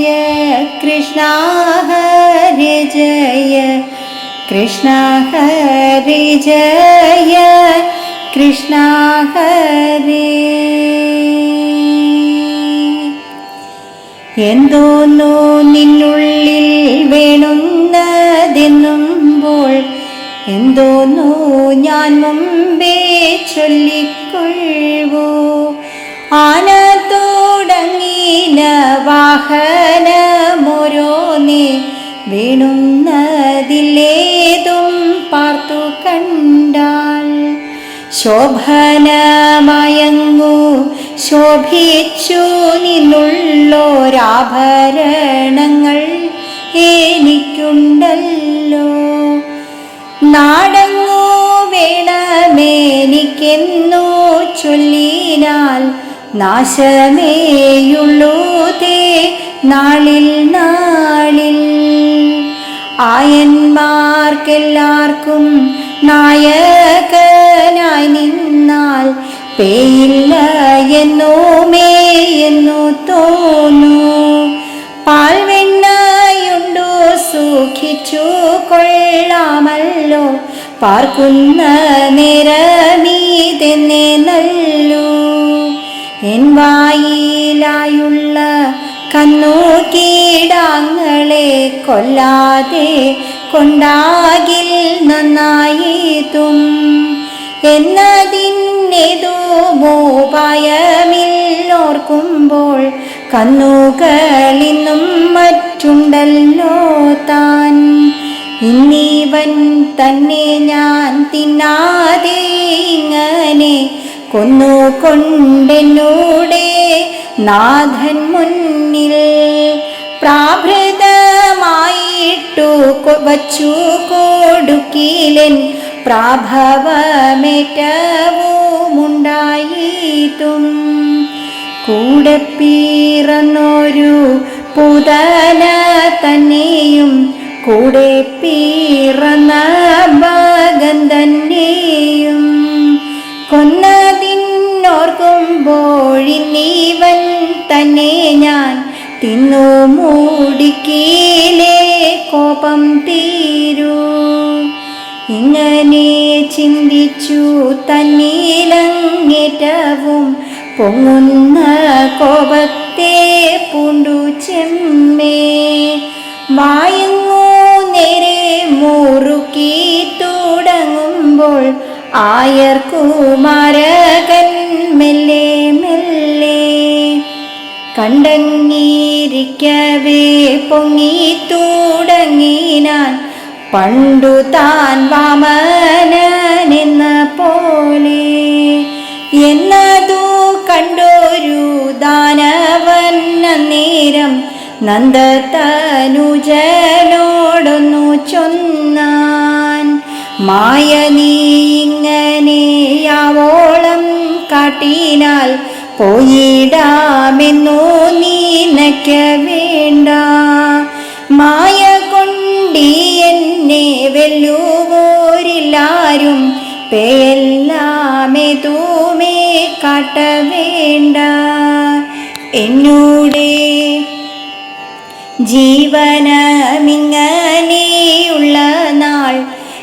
ജയ കൃഷ്ണ ഹരി ജയ കൃഷ്ണ ഹരി ജയ കൃഷ്ണ ഹരി എന്തോന്നോ നിന്നുള്ളിൽ വേണുന്നതെന്നുമ്പോൾ എന്തോന്നോ ഞാൻ മുമ്പേ ചൊല്ലിക്കൊള്ളുവോ? ആന വാഹനമോരോന്നേ വീണുന്നതിലേതും പാർത്തു കണ്ടാൽ. ശോഭനമയങ്ങു ശോഭിച്ചു നിന്നുള്ളോരാഭരണങ്ങൾ എനിക്കുണ്ടല്ലോ. നാടങ്ങോ വേണമെനിക്കെന്നു ചൊല്ലിനാൽ നാശമേയുള്ളൂ തേ നാളിൽ നാളിൽ. ആയന്മാർക്കെല്ലാവർക്കും നായകനായി നിന്നാൽ പേയില്ല എന്നോ മേ എന്നു തോന്നു. പാൽവെണ്ണായുണ്ടോ സൂക്ഷിച്ചു കൊള്ളാമല്ലോ. പാർക്കുന്ന നിരമീതെന്നേ നല്ലു. എൻ വായിലായുള്ള കണ്ണൂക്കീടാങ്ങളെ കീടാങ്ങളെ കൊല്ലാതെ കൊണ്ടാകിൽ നന്നായിതും. എന്നതിന്നേതോപായമില്ലോർക്കുമ്പോൾ കണ്ണുകളിന്നും മറ്റുണ്ടല്ലോ താൻ. ഇന്നീവൻ തന്നെ ഞാൻ തിന്നാതെ ഇങ്ങനെ കൊന്നുകൊണ്ടെന്നൂടെ നാഥൻ മുന്നിൽ പ്രാഭൃതമായിട്ടു വച്ചു കൊടുക്കീലൻ പ്രാഭവമേറ്റവുമുണ്ടായിട്ടും. കൂടെ പിറന്നൊരു പുതന തന്നെയും കൂടെ പിറന്ന ഭാഗം തന്നെയും. കൊന്നതിന്നോർക്കുമ്പോഴിന്നീവൻ തന്നെ ഞാൻ തിന്നു മൂടിക്കീലേ കോപം തീരൂ. ഇങ്ങനെ ചിന്തിച്ചു തന്നീലങ്ങേറ്റവും പൊങ്ങുന്ന കോപത്തെ പൂണ്ടു ചെമ്മേ. വായങ്ങു നേരെ മുറുക്കി തുടങ്ങുമ്പോൾ ആയർക്കുമാരകൻ മെല്ലെ മെല്ലെ കണ്ടങ്ങിരിക്കവേ പൊങ്ങി തുടങ്ങിനാൻ പണ്ടു താൻ വാമനെന്ന പോലെ. എന്നതു കണ്ടൊരു ദാനവൻ നേരം നന്ദതനുജനോടൊന്നു ചൊന്നാൻ. മായ നീ കാട്ടിനാൽ പോയിടാമെന്നു നീനക്ക വേണ്ട. മായ കൊണ്ടി എന്നെ വെല്ലുവോരില്ലാരും പേയെല്ലാമേ തൂമേ കാട്ട വേണ്ട എന്നൂടെ ജീവനമിങ്ങനെയുള്ള നാൾ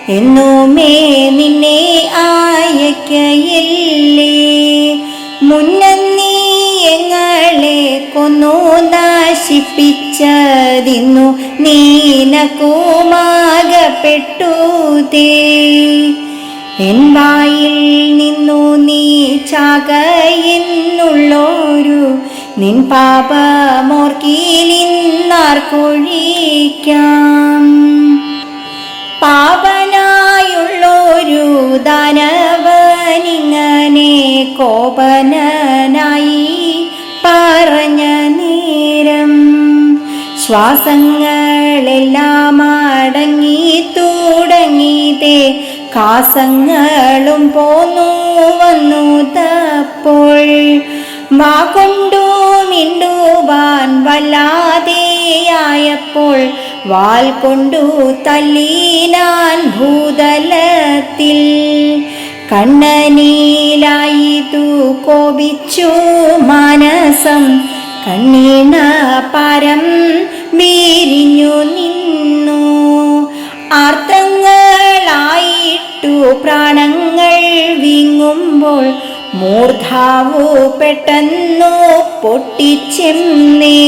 എന്നുമേ നിന്നെ ആയക്കയില്ലേ മുന്നീ എങ്ങളെ കൊന്നു നാശിപ്പിച്ചതിന്നു. നീനക്കുമാകപ്പെട്ടു തേ. എൻ നിന്നു നീ ചാകയെന്നുള്ളൊരു നിൻ പാപമോർക്കിലിന്നാർക്കൊഴിക്കാം പാപനായുള്ളൊരു ദാനവനിങ്ങനെ കോപനായി പറഞ്ഞ നേരം ശ്വാസങ്ങളെല്ലാം അടങ്ങി തുടങ്ങിയതേ കാസങ്ങളും പോന്നു വന്നു തപ്പോൾ. വാ കൊണ്ടു മിണ്ടുവാൻ വല്ലാതെയായപ്പോൾ വാൽ കൊണ്ടു തല്ലീനാൻ ഭൂതലത്തിൽ കണ്ണനീലായിതു കോപിച്ചു മാനസം. കണ്ണീണ പരം വീരിഞ്ഞു നിന്നു. ആർത്തങ്ങളായിട്ടു പ്രാണങ്ങൾ വീങ്ങുമ്പോൾ മൂർധാവു പെട്ടെന്നു പൊട്ടിച്ചെന്നേ.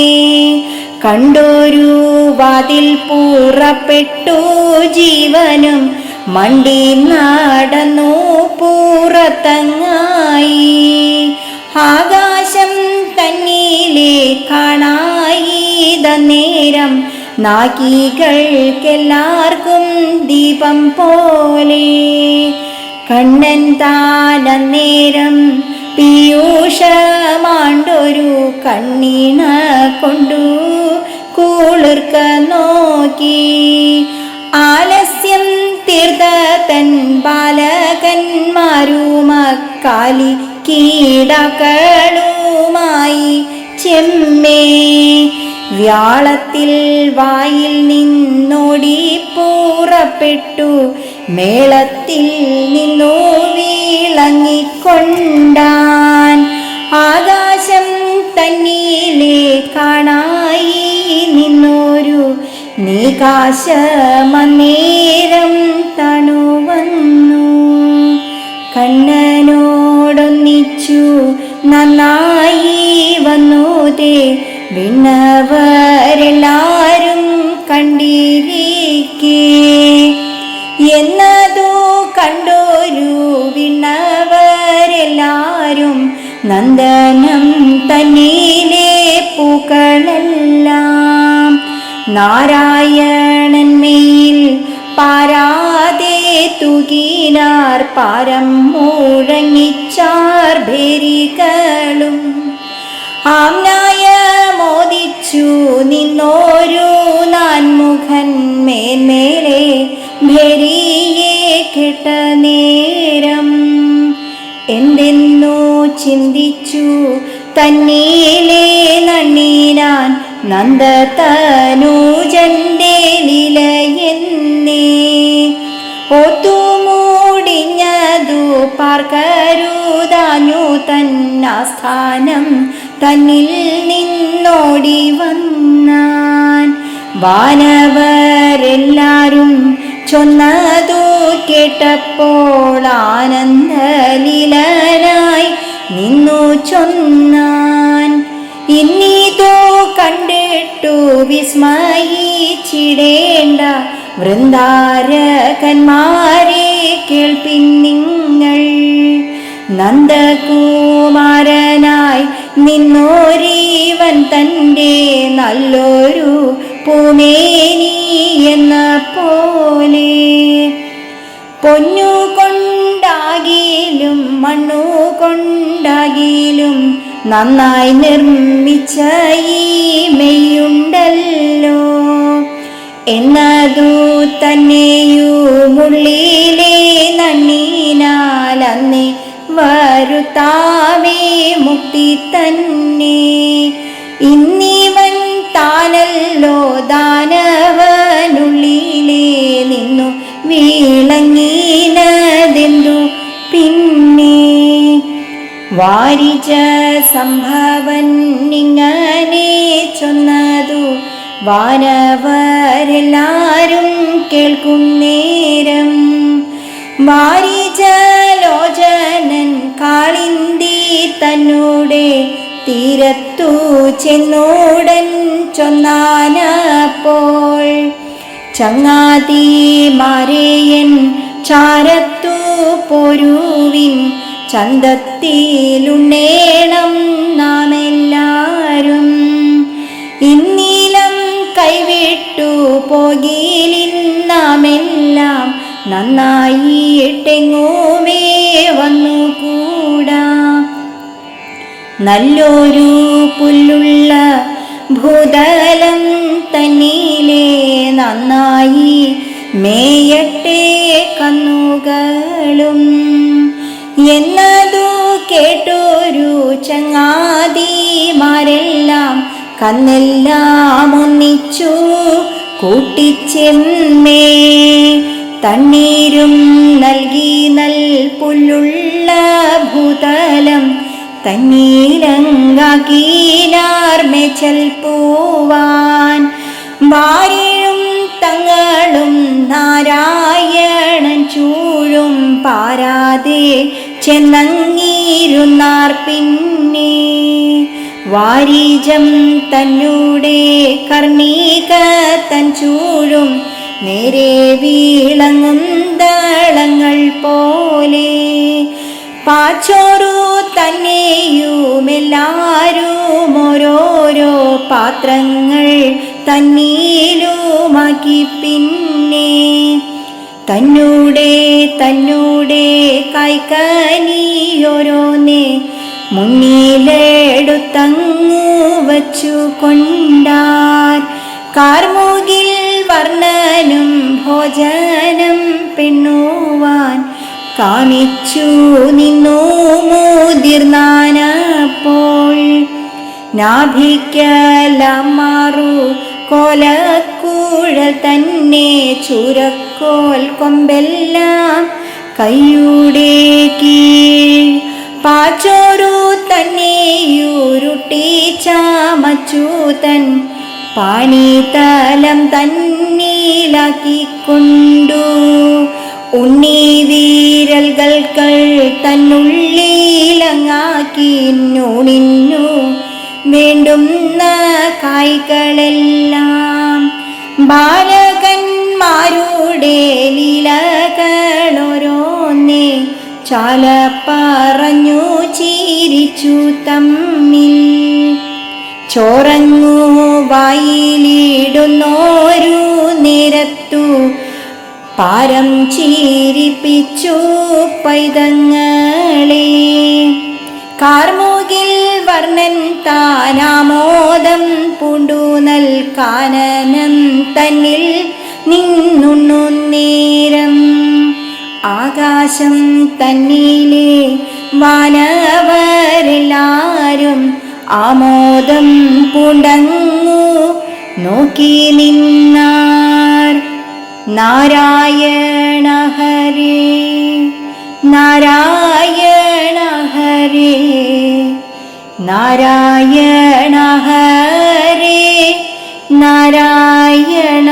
കണ്ടൊരു വാതിൽ പൂറപ്പെട്ടു ജീവനും മണ്ടി നടന്നു പൂറത്തങ്ങായി. ആകാശം തന്നിലെ കാണായി നേരം നാഗികൾക്കെല്ലാവർക്കും ദീപം പോലെ. കണ്ണൻ താനന്നേരം പീയൂഷമാണ്ടൊരു കണ്ണീണ കൊണ്ടു കൂളിർക്ക നോക്കി. ആലസ്യം തീർത്ത തൻ ബാലകന്മാരുമക്കാലി കീടകളുമായി ചെമ്മേ. വ്യാളത്തിൽ വായിൽ നിന്നോടി പൂറപ്പെട്ടു മേളത്തിൽ നിന്നു വീളങ്ങിക്കൊണ്ടാൻ ആകാശം തന്നിലെ കാണായി നിന്നൊരു നീകാശമന്നേരം തണുവന്നു. കണ്ണനോടൊന്നിച്ചു നന്നായി വന്നൂതേ വിണ്ണവരെല്ലാരും നന്ദനം തന്നീനെ പൂക്കളെല്ലാം. നാരായണന്മയിൽ പാരാതെ തുകിനാർ പാരം മുഴങ്ങിച്ചാർ ഭേരികളും. ആംനായ മോദിച്ചു നിന്നോരു നാൻമുഖൻ മേന്മേലെ ഭരിയെ കെട്ട നേരം. എന്തെന്നു ചിന്തിച്ചു. തന്നീലേ നണ്ണീനാൻ നന്ദതനൂജന്റെ നിലയെന്നേ ഒത്തുമൂടിഞ്ഞതു പാർക്കരുതാഞ്ഞു തന്നാസ്ഥാനം തന്നിൽ നിന്നോടി വന്നാൻ. വാനവരെല്ലാരും ചൊന്നതു കേട്ടപ്പോൾ ആനന്ദലീലനായി നിന്നു ചൊന്നാൻ. ഇന്നീതോ കണ്ടിട്ടു വിസ്മയിച്ചിടേണ്ട വൃന്ദാരകന്മാരെ കേൾപ്പിൻ നിങ്ങൾ. നന്ദകുമാരനായി നിന്നോരീവൻ തന്റെ നല്ലൊരു പൂമേനി എന്ന പോലെ പൊന്നു കൊണ്ടാകിലും മണ്ണു കൊണ്ടാകിലും നന്നായി നിർമ്മിച്ച ഈ മെയ്യുണ്ടല്ലോ. എന്നതു തന്നെയുമുള്ളിലെ നന്നീനാൽ അന്നേ വരുത്താവേ മുക്തി തന്നെ. ഇന്നിവൻ താനല്ലോ ദാനവനുള്ളിലെ നിന്നു വീളങ്ങീനതെന്തു വാരിജ സംഭവൻ നിങ്ങനെ ചൊന്നതു. വാനവരെല്ലാരും കേൾക്കും നേരം. വാരിജലോചനൻ കാളിന്തി തന്നൂടെ തീരത്തു ചെന്നൂടൻ ചൊന്നാനപ്പോൾ. ചങ്ങാതിമാരെയൻ ചാരത്തു പോരുവിൻ ചന്തത്തിലുണ്ണേണം നാം എല്ലാരും ഇന്നീലം കൈവിട്ടു പോകിലിൻ നാം എല്ലാം വന്നു കൂടാ. നല്ലൊരു പുല്ലുള്ള ഭൂതലം തന്നിലെ നന്നായി മേയട്ടെ കന്നുകളും എന്നതു കന്നെല്ലാം ഒന്നിച്ചു കൂട്ടിച്ചെമ്മേ തണ്ണീരും നൽകി നൽ പുല്ലുള്ള ഭൂതലം തന്നീലങ്കാക്കീനാർ പോവാൻ. ഭാര്യയും തങ്ങളും നാരായണൻ ചൂഴും പാരാതെ ചെന്നങ്ങീരുന്നാർ പിന്നെ. വാരിജം തന്നൂടെ കർണീക തൻ ചൂഴും നേരെ വീളങ്ങും ദളങ്ങൾ പോലെ. പാച്ചോറു തന്നെയുമെല്ലാരും ഓരോരോ പാത്രങ്ങൾ തന്നീലുമാക്കി പിന്നെ. തന്നൂടെ തന്നൂടെ കായ്ക്കനിയോരോന്നെ മുന്നിലെടുത്തങ്ങു വച്ചു കൊണ്ടാർ കാർമുകിൽ വർണനും ഭോജനം പെണ്ണുവാൻ കാണിച്ചു നിന്നു മുതിർന്നാനപ്പോൾ നാഭിക്കലമാറു കോലക്കൂഴൽ തന്നെ ചുരക്കോൽ കൊമ്പെല്ലാം കൈയുടെ കീഴ് പാച്ചോരു തന്നെയുരുട്ടി ചാമച്ചൂതൻ പാനീതലം തന്നീലാക്കിക്കൊണ്ടു. ഉണ്ണി വീരൽകൾ തന്നുള്ളിലങ്ങാക്കി നൂണിന്നു വേണ്ടുന്ന കായ്കളെല്ലാം. ബാലകന്മാരുടെ ലീലകളോരോന്നേ ചാല പറഞ്ഞു ചിരിച്ചു തമ്മിൽ. ചോറങ്ങു വായിലിടുന്നോരു നിരത്തു പാരം ചീരിപ്പിച്ചു പൈതങ്ങളെ. കാർമുകിൽ വർണൻ താനാമോദം പൂണ്ടു നൽകാനനം തന്നിൽ നിന്നുണ്ണു നേരം. ആകാശം തന്നിലെ വാനവരെല്ലാരും ആമോദം പൂണ്ടങ്ങു നോക്കി നിന്നാർ നാരായണ ഹരേ നാരായണ ഹരേ നാരായണ ഹരേ നാരായണ